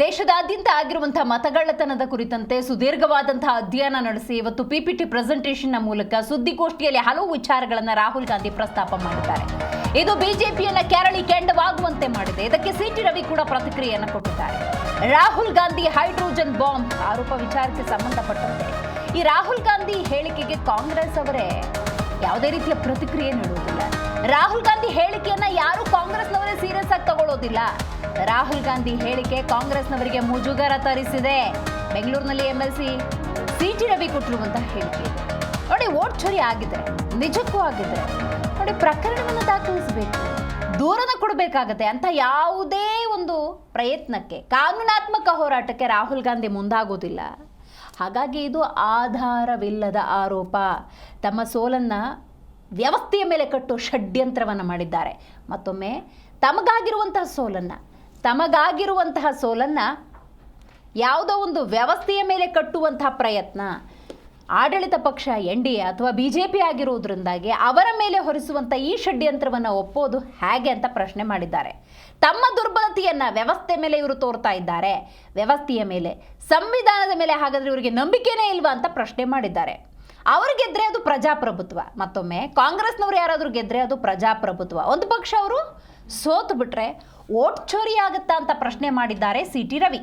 ದೇಶದಾದ್ಯಂತ ಆಗಿರುವಂತಹ ಮತಗಳ್ಳತನದ ಕುರಿತಂತೆ ಸುದೀರ್ಘವಾದಂತಹ ಅಧ್ಯಯನ ನಡೆಸಿ ಇವತ್ತು ಪಿಪಿಟಿ ಪ್ರೆಸೆಂಟೇಷನ್ನ ಮೂಲಕ ಸುದ್ದಿಗೋಷ್ಠಿಯಲ್ಲಿ ಹಲವು ವಿಚಾರಗಳನ್ನು ರಾಹುಲ್ ಗಾಂಧಿ ಪ್ರಸ್ತಾಪ ಮಾಡಿದ್ದಾರೆ. ಇದು ಬಿಜೆಪಿಯನ್ನ ಕೆರಳಿ ಕೆಂಡವಾಗುವಂತೆ ಮಾಡಿದೆ. ಇದಕ್ಕೆ ಸಿಟಿ ರವಿ ಕೂಡ ಪ್ರತಿಕ್ರಿಯೆಯನ್ನು ಕೊಟ್ಟಿದ್ದಾರೆ. ರಾಹುಲ್ ಗಾಂಧಿ ಹೈಡ್ರೋಜನ್ ಬಾಂಬ್ ಆರೋಪ ವಿಚಾರಕ್ಕೆ ಸಂಬಂಧಪಟ್ಟಂತೆ. ಈ ರಾಹುಲ್ ಗಾಂಧಿ ಹೇಳಿಕೆಗೆ ಕಾಂಗ್ರೆಸ್ ಅವರೇ ಯಾವುದೇ ರೀತಿಯ ಪ್ರತಿಕ್ರಿಯೆ ನೀಡುವುದಿಲ್ಲ. ರಾಹುಲ್ ಗಾಂಧಿ ಹೇಳಿಕೆಯನ್ನ ಯಾರು ಕಾಂಗ್ರೆಸ್ನವರೇ ಸೀರಿಯಸ್ ಆಗಿ ತಗೊಳ್ಳೋದಿಲ್ಲ. ರಾಹುಲ್ ಗಾಂಧಿ ಹೇಳಿಕೆ ಕಾಂಗ್ರೆಸ್ನವರಿಗೆ ಮುಜುಗರ ತರಿಸಿದೆ. ಬೆಂಗಳೂರಿನಲ್ಲಿ ಎಂಎಲ್ಸಿ ಸಿಟಿ ರವಿ ಕೊಟ್ಟಿರುವಂತಹ ಹೇಳಿಕೆ ನೋಡಿ ಓಟ್ ಚೋರಿ ಆಗಿದೆ ನಿಜಕ್ಕೂ ಆಗಿದೆ ನೋಡಿ, ಪ್ರಕರಣವನ್ನು ದಾಖಲಿಸಬೇಕು. ದೂರನ ಕೊಡಬೇಕಾಗತ್ತೆ ಅಂತ ಯಾವುದೇ ಒಂದು ಪ್ರಯತ್ನಕ್ಕೆ, ಕಾನೂನಾತ್ಮಕ ಹೋರಾಟಕ್ಕೆ ರಾಹುಲ್ ಗಾಂಧಿ ಮುಂದಾಗೋದಿಲ್ಲ. ಹಾಗಾಗಿ ಇದು ಆಧಾರವಿಲ್ಲದ ಆರೋಪ. ತಮ್ಮ ಸೋಲನ್ನ ವ್ಯವಸ್ಥೆಯ ಮೇಲೆ ಕಟ್ಟು ಷಡ್ಯಂತ್ರವನ್ನು ಮಾಡಿದ್ದಾರೆ. ಮತ್ತೊಮ್ಮೆ, ತಮಗಾಗಿರುವಂತಹ ಸೋಲನ್ನು ತಮಗಾಗಿರುವಂತಹ ಸೋಲನ್ನು ಯಾವುದೋ ಒಂದು ವ್ಯವಸ್ಥೆಯ ಮೇಲೆ ಕಟ್ಟುವಂತಹ ಪ್ರಯತ್ನ ಆಡಳಿತ ಪಕ್ಷ, ಎನ್ ಡಿ ಎ ಅಥವಾ ಬಿ ಜೆ ಪಿ ಆಗಿರುವುದರಿಂದಾಗಿ ಅವರ ಮೇಲೆ ಹೊರಿಸುವಂಥ ಈ ಷಡ್ಯಂತ್ರವನ್ನು ಒಪ್ಪೋದು ಹೇಗೆ ಅಂತ ಪ್ರಶ್ನೆ ಮಾಡಿದ್ದಾರೆ. ತಮ್ಮ ದುರ್ಬಲತೆಯನ್ನು ವ್ಯವಸ್ಥೆ ಮೇಲೆ ಇವರು ತೋರ್ತಾ ಇದ್ದಾರೆ. ವ್ಯವಸ್ಥೆಯ ಮೇಲೆ, ಸಂವಿಧಾನದ ಮೇಲೆ ಹಾಗಾದರೆ ಇವರಿಗೆ ನಂಬಿಕೆನೇ ಇಲ್ವಾ ಅಂತ ಪ್ರಶ್ನೆ ಮಾಡಿದ್ದಾರೆ. ಅವ್ರು ಗೆದ್ದರೆ ಅದು ಪ್ರಜಾಪ್ರಭುತ್ವ. ಮತ್ತೊಮ್ಮೆ ಕಾಂಗ್ರೆಸ್ನವ್ರು ಯಾರಾದರೂ ಗೆದ್ದರೆ ಅದು ಪ್ರಜಾಪ್ರಭುತ್ವ. ಒಂದು ಪಕ್ಷ ಅವರು ಸೋತು ಬಿಟ್ರೆ ಓಟ್ ಚೋರಿ ಆಗುತ್ತಾ ಅಂತ ಪ್ರಶ್ನೆ ಮಾಡಿದ್ದಾರೆ ಸಿ ಟಿ ರವಿ.